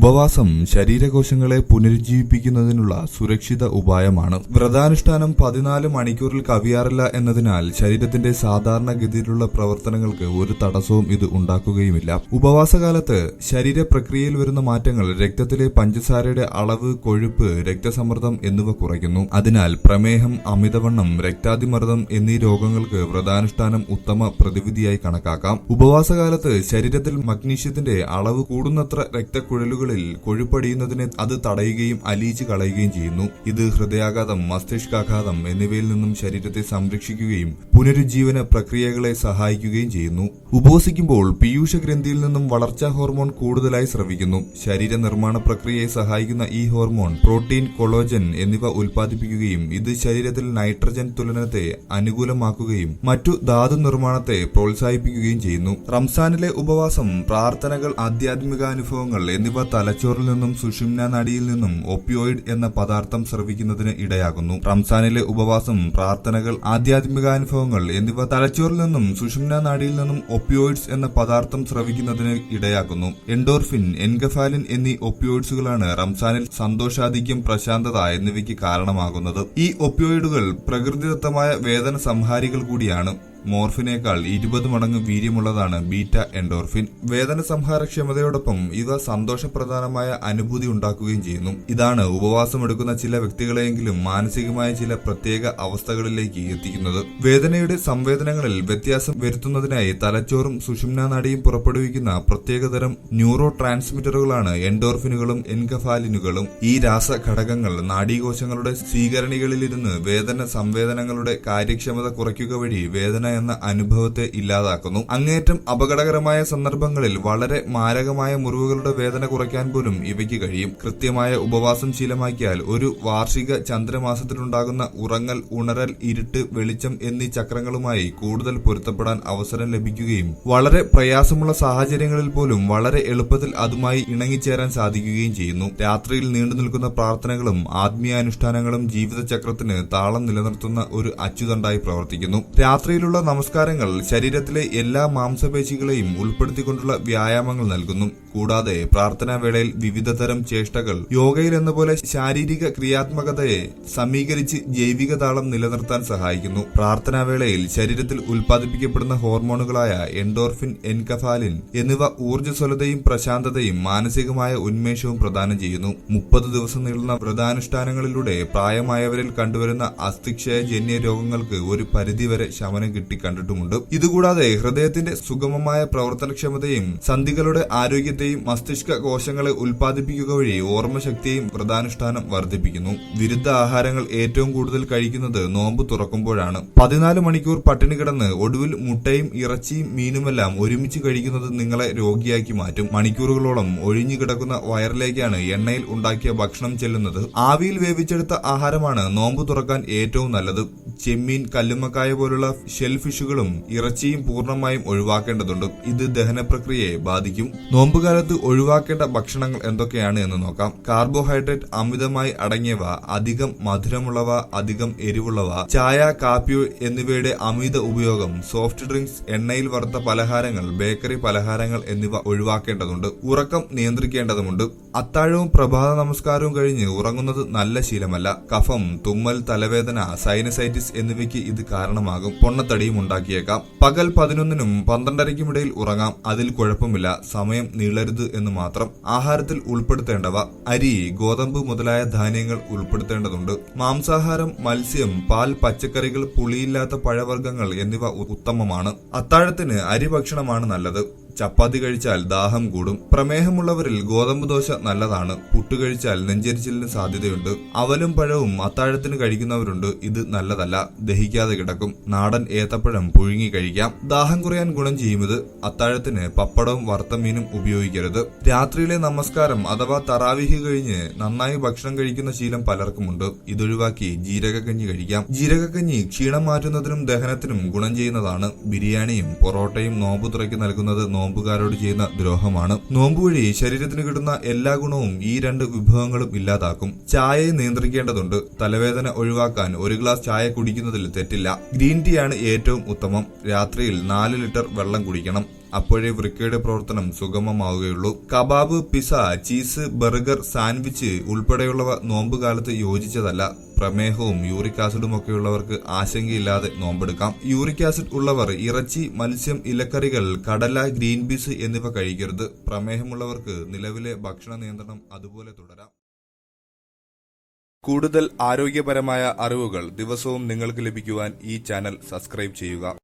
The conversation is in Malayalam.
ഉപവാസം ശരീരകോശങ്ങളെ പുനരുജ്ജീവിപ്പിക്കുന്നതിനുള്ള സുരക്ഷിത ഉപായമാണ്. വ്രതാനുഷ്ഠാനം പതിനാല് മണിക്കൂറിൽ കവിയാറില്ല എന്നതിനാൽ ശരീരത്തിന്റെ സാധാരണഗതിയിലുള്ള പ്രവർത്തനങ്ങൾക്ക് ഒരു തടസ്സവും ഇത് ഉണ്ടാക്കുകയുമില്ല. ഉപവാസകാലത്ത് ശരീരപ്രക്രിയയിൽ വരുന്ന മാറ്റങ്ങൾ രക്തത്തിലെ പഞ്ചസാരയുടെ അളവ് കൊഴുപ്പ് രക്തസമ്മർദ്ദം എന്നിവ കുറയ്ക്കുന്നു. അതിനാൽ പ്രമേഹം അമിതവണ്ണം രക്താതിമർദ്ദം എന്നീ രോഗങ്ങൾക്ക് വ്രതാനുഷ്ഠാനം ഉത്തമ പ്രതിവിധിയായി കണക്കാക്കാം. ഉപവാസകാലത്ത് ശരീരത്തിൽ മഗ്നീഷ്യത്തിന്റെ അളവ് കൂടുന്നത്ര രക്തക്കുഴലുകളിൽ കൊഴുപ്പടിയുന്നതിനെ അത് തടയുകയും അലിയിച്ച് കളയുകയും ചെയ്യുന്നു. ഇത് ഹൃദയാഘാതം മസ്തിഷ്കാഘാതം എന്നിവയിൽ നിന്നും ശരീരത്തെ സംരക്ഷിക്കുകയും പുനരുജ്ജീവന പ്രക്രിയകളെ സഹായിക്കുകയും ചെയ്യുന്നു. ഉപവസിക്കുമ്പോൾ പീയൂഷ ഗ്രന്ഥിയിൽ നിന്നും വളർച്ചാ ഹോർമോൺ കൂടുതലായി സ്രവിക്കുന്നു. ശരീര നിർമ്മാണ പ്രക്രിയയെ സഹായിക്കുന്ന ഈ ഹോർമോൺ പ്രോട്ടീൻ കൊളോജൻ എന്നിവ ഉൽപ്പാദിപ്പിക്കുകയും ഇത് ശരീരത്തിൽ നൈട്രജൻ തുലനത്തെ അനുകൂലമാക്കുകയും മറ്റു ധാതു നിർമ്മാണത്തെ പ്രോത്സാഹിപ്പിക്കുകയും ചെയ്യുന്നു. റംസാനിലെ ഉപവാസം പ്രാർത്ഥനകൾ ആധ്യാത്മികാനുഭവങ്ങൾ എന്നിവ തലച്ചോറിൽ നിന്നും സുഷുമ്ന നടിയിൽ നിന്നും ഒപ്പിയോയിഡ് എന്ന പദാർത്ഥം സ്രവിക്കുന്നതിന് ഇടയാകുന്നു. റംസാനിലെ ഉപവാസം പ്രാർത്ഥനകൾ ആധ്യാത്മികാനുഭവങ്ങൾ എന്നിവ തലച്ചോറിൽ നിന്നും സുഷുമ്ന നാഡിയിൽ നിന്നും ഒപ്പിയോയിഡ്സ് എന്ന പദാർത്ഥം സ്രവിക്കുന്നതിന് ഇടയാക്കുന്നു. എൻഡോർഫിൻ എൻഗഫാലിൻ എന്നീ ഒപ്പിയോയിഡ്സുകളാണ് റംസാനിൽ സന്തോഷാധിക്യം പ്രശാന്തത എന്നിവയ്ക്ക് കാരണമാകുന്നത്. ഈ ഒപ്പിയോയിഡുകൾ പ്രകൃതിദത്തമായ വേദന സംഹാരികൾ കൂടിയാണ്. മോർഫിനേക്കാൾ ഇരുപത് മടങ്ങ് വീര്യമുള്ളതാണ് ബീറ്റ എൻഡോർഫിൻ. വേദന സംഹാരക്ഷമതയോടൊപ്പം ഇവ സന്തോഷപ്രധാനമായ അനുഭൂതി ഉണ്ടാക്കുകയും ചെയ്യുന്നു. ഇതാണ് ഉപവാസമെടുക്കുന്ന ചില വ്യക്തികളെയെങ്കിലും മാനസികമായ ചില പ്രത്യേക അവസ്ഥകളിലേക്ക് എത്തിക്കുന്നത്. വേദനയുടെ സംവേദനങ്ങളിൽ വ്യത്യാസം വരുത്തുന്നതിനായി തലച്ചോറും സുഷുമ്ന നാഡിയും പുറപ്പെടുവിക്കുന്ന പ്രത്യേകതരം ന്യൂറോ ട്രാൻസ്മിറ്ററുകളാണ് എൻഡോർഫിനുകളും എൻകഫാലിനുകളും. ഈ രാസഘടകങ്ങൾ നാഡീകോശങ്ങളുടെ സ്വീകരണികളിലിരുന്ന് വേദന സംവേദനങ്ങളുടെ കാര്യക്ഷമത കുറയ്ക്കുക വഴി വേദന എന്ന അനുഭവത്തെ ഇല്ലാതാക്കുന്നു. അങ്ങേറ്റം അപകടകരമായ സന്ദർഭങ്ങളിൽ വളരെ മാരകമായ മുറിവുകളുടെ വേദന കുറയ്ക്കാൻ പോലും ഇവയ്ക്ക് കഴിയും. കൃത്യമായ ഉപവാസം ശീലമാക്കിയാൽ ഒരു വാർഷിക ചന്ദ്രമാസത്തിലുണ്ടാകുന്ന ഉറങ്ങൽ ഉണരൽ ഇരുട്ട് വെളിച്ചം എന്നീ ചക്രങ്ങളുമായി കൂടുതൽ പൊരുത്തപ്പെടാൻ അവസരം ലഭിക്കുകയും വളരെ പ്രയാസമുള്ള സാഹചര്യങ്ങളിൽ പോലും വളരെ എളുപ്പത്തിൽ അതുമായി ഇണങ്ങിച്ചേരാൻ സാധിക്കുകയും ചെയ്യുന്നു. രാത്രിയിൽ നീണ്ടു നിൽക്കുന്ന പ്രാർത്ഥനകളും ആത്മീയാനുഷ്ഠാനങ്ങളും ജീവിതചക്രത്തിന് താളം നിലനിർത്തുന്ന ഒരു അച്ചുതണ്ടായി പ്രവർത്തിക്കുന്നു. രാത്രിയിലുള്ള നമസ്കാരങ്ങൾ ശരീരത്തിലെ എല്ലാ മാംസപേശികളെയും ഉൾപ്പെടുത്തിക്കൊണ്ടുള്ള വ്യായാമങ്ങൾ നൽകുന്നു. കൂടാതെ പ്രാർത്ഥനാ വേളയിൽ വിവിധ തരം ചേഷ്ടകൾ യോഗയിൽ എന്ന പോലെ ശാരീരിക ക്രിയാത്മകതയെ സമീകരിച്ച് ജൈവിക താളം നിലനിർത്താൻ സഹായിക്കുന്നു. പ്രാർത്ഥനാ വേളയിൽ ശരീരത്തിൽ ഉൽപ്പാദിപ്പിക്കപ്പെടുന്ന ഹോർമോണുകളായ എൻഡോർഫിൻ എൻകഫാലിൻ എന്നിവ ഊർജസ്വലതയും പ്രശാന്തതയും മാനസികമായ ഉന്മേഷവും പ്രദാനം ചെയ്യുന്നു. മുപ്പത് ദിവസം നീളുന്ന വ്രതാനുഷ്ഠാനങ്ങളിലൂടെ പ്രായമായവരിൽ കണ്ടുവരുന്ന അസ്ഥിക്ഷയജന്യ രോഗങ്ങൾക്ക് ഒരു പരിധിവരെ ശമനം കിട്ടിക്കണ്ടിട്ടുമുണ്ട്. ഇതുകൂടാതെ ഹൃദയത്തിന്റെ സുഗമമായ പ്രവർത്തനക്ഷമതയും സന്ധികളുടെ ആരോഗ്യത്തെയും മസ്തിഷ്ക കോശങ്ങളെ ഉൽപ്പാദിപ്പിക്കുക വഴി ഓർമ്മശക്തിയും വ്രതാനുഷ്ഠാനം വർദ്ധിപ്പിക്കുന്നു. വിരുദ്ധ ആഹാരങ്ങൾ ഏറ്റവും കൂടുതൽ കഴിക്കുന്നത് നോമ്പ് തുറക്കുമ്പോഴാണ്. പതിനാല് മണിക്കൂർ പട്ടിണി കിടന്ന് ഒടുവിൽ മുട്ടയും ഇറച്ചിയും മീനുമെല്ലാം ഒരുമിച്ച് കഴിക്കുന്നത് നിങ്ങളെ രോഗിയാക്കി മാറ്റും. മണിക്കൂറുകളോളം ഒഴിഞ്ഞു കിടക്കുന്ന വയറിലേക്കാണ് എണ്ണയിൽ ഉണ്ടാക്കിയ ഭക്ഷണം ചെല്ലുന്നത്. ആവിയിൽ വേവിച്ചെടുത്ത ആഹാരമാണ് നോമ്പ് തുറക്കാൻ ഏറ്റവും നല്ലത്. ചെമ്മീൻ കല്ലുമ്മക്കായ പോലുള്ള ഷെൽ ഫിഷുകളും ഇറച്ചിയും പൂർണമായും ഒഴിവാക്കേണ്ടതുണ്ട്. ഇത് ദഹന പ്രക്രിയയെ ബാധിക്കും. നോമ്പുകാലത്ത് ഒഴിവാക്കേണ്ട ഭക്ഷണങ്ങൾ എന്തൊക്കെയാണ് എന്ന് നോക്കാം. കാർബോഹൈഡ്രേറ്റ് അമിതമായി അടങ്ങിയവ അധികം മധുരമുള്ളവ അധികം എരിവുള്ളവ ചായ കാപ്പി എന്നിവയുടെ അമിത ഉപയോഗം സോഫ്റ്റ് ഡ്രിങ്ക്സ് എണ്ണയിൽ വറുത്ത പലഹാരങ്ങൾ ബേക്കറി പലഹാരങ്ങൾ എന്നിവ ഒഴിവാക്കേണ്ടതുണ്ട്. ഉറക്കം നിയന്ത്രിക്കേണ്ടതുണ്ട് അത്താഴവും പ്രഭാത നമസ്കാരവും കഴിഞ്ഞ് ഉറങ്ങുന്നത് നല്ല ശീലമല്ല. കഫം തുമ്മൽ തലവേദന സൈനസൈറ്റിസ് എന്നിവയ്ക്ക് ഇത് കാരണമാകും. പൊണ്ണത്തടിയും ഉണ്ടാക്കിയേക്കാം. പകൽ പതിനൊന്നിനും പന്ത്രണ്ടരയ്ക്കും ഇടയിൽ ഉറങ്ങാം. അതിൽ കുഴപ്പമില്ല. സമയം നീളരുത് എന്ന് മാത്രം. ആഹാരത്തിൽ ഉൾപ്പെടുത്തേണ്ടവ അരി ഗോതമ്പ് മുതലായ ധാന്യങ്ങൾ ഉൾപ്പെടുത്തേണ്ടതുണ്ട്. മാംസാഹാരം മത്സ്യം പാൽ പച്ചക്കറികൾ പുളിയില്ലാത്ത പഴവർഗങ്ങൾ എന്നിവ ഉത്തമമാണ്. അത്താഴത്തിന് അരി ഭക്ഷണമാണ് നല്ലത്. ചപ്പാത്തി കഴിച്ചാൽ ദാഹം കൂടും. പ്രമേഹമുള്ളവരിൽ ഗോതമ്പ് ദോശ നല്ലതാണ്. പുട്ട് കഴിച്ചാൽ നെഞ്ചരിച്ചിലിന് സാധ്യതയുണ്ട്. അവലും പഴവും അത്താഴത്തിന് കഴിക്കുന്നവരുണ്ട്. ഇത് നല്ലതല്ല. ദഹിക്കാതെ കിടക്കും. നാടൻ ഏത്തപ്പഴം പുഴുങ്ങി കഴിക്കാം. ദാഹം കുറയാൻ ഗുണം ചെയ്യും ഇത്. അത്താഴത്തിന് പപ്പടവും വറുത്തമീനും ഉപയോഗിക്കരുത്. രാത്രിയിലെ നമസ്കാരം അഥവാ തറാവിഹി കഴിഞ്ഞ് നന്നായി ഭക്ഷണം കഴിക്കുന്ന ശീലം പലർക്കുമുണ്ട്. ഇതൊഴിവാക്കി ജീരകക്കഞ്ഞി കഴിക്കാം. ജീരകക്കഞ്ഞി ക്ഷീണം മാറ്റുന്നതിനും ദഹനത്തിനും ഗുണം ചെയ്യുന്നതാണ്. ബിരിയാണിയും പൊറോട്ടയും നോമ്പുതുറയ്ക്ക് നൽകുന്നത് നൽകുന്നത് നോമ്പുകാരോട് ചെയ്യുന്ന ദ്രോഹമാണ്. നോമ്പ് വഴി ശരീരത്തിന് കിട്ടുന്ന എല്ലാ ഗുണവും ഈ രണ്ട് വിഭവങ്ങളും ഇല്ലാതാക്കും. ചായയെ നിയന്ത്രിക്കേണ്ടതുണ്ട്. തലവേദന ഒഴിവാക്കാൻ ഒരു ഗ്ലാസ് ചായ കുടിക്കുന്നതിൽ തെറ്റില്ല. ഗ്രീൻ ടീ ആണ് ഏറ്റവും ഉത്തമം. രാത്രിയിൽ നാല് ലിറ്റർ വെള്ളം കുടിക്കണം. അപ്പോഴേ വൃക്കയുടെ പ്രവർത്തനം സുഗമമാവുകയുള്ളൂ. Kebab pizza cheese burger sandwich ഉൾപ്പെടെയുള്ളവ നോമ്പ് കാലത്ത് യോജിച്ചതല്ല. പ്രമേഹവും യൂറിക് ആസിഡും ഒക്കെയുള്ളവർക്ക് ആശങ്കയില്ലാതെ നോമ്പെടുക്കാം. യൂറിക് ആസിഡ് ഉള്ളവർ ഇറച്ചി മത്സ്യം ഇലക്കറികൾ കടല ഗ്രീൻ പീസ് എന്നിവ കഴിക്കരുത്. പ്രമേഹമുള്ളവർക്ക് നിലവിലെ ഭക്ഷണ നിയന്ത്രണം അതുപോലെ തുടരാം. കൂടുതൽ ആരോഗ്യപരമായ അറിവുകൾ ദിവസവും നിങ്ങൾക്ക് ലഭിക്കുവാൻ ഈ ചാനൽ സബ്സ്ക്രൈബ് ചെയ്യുക.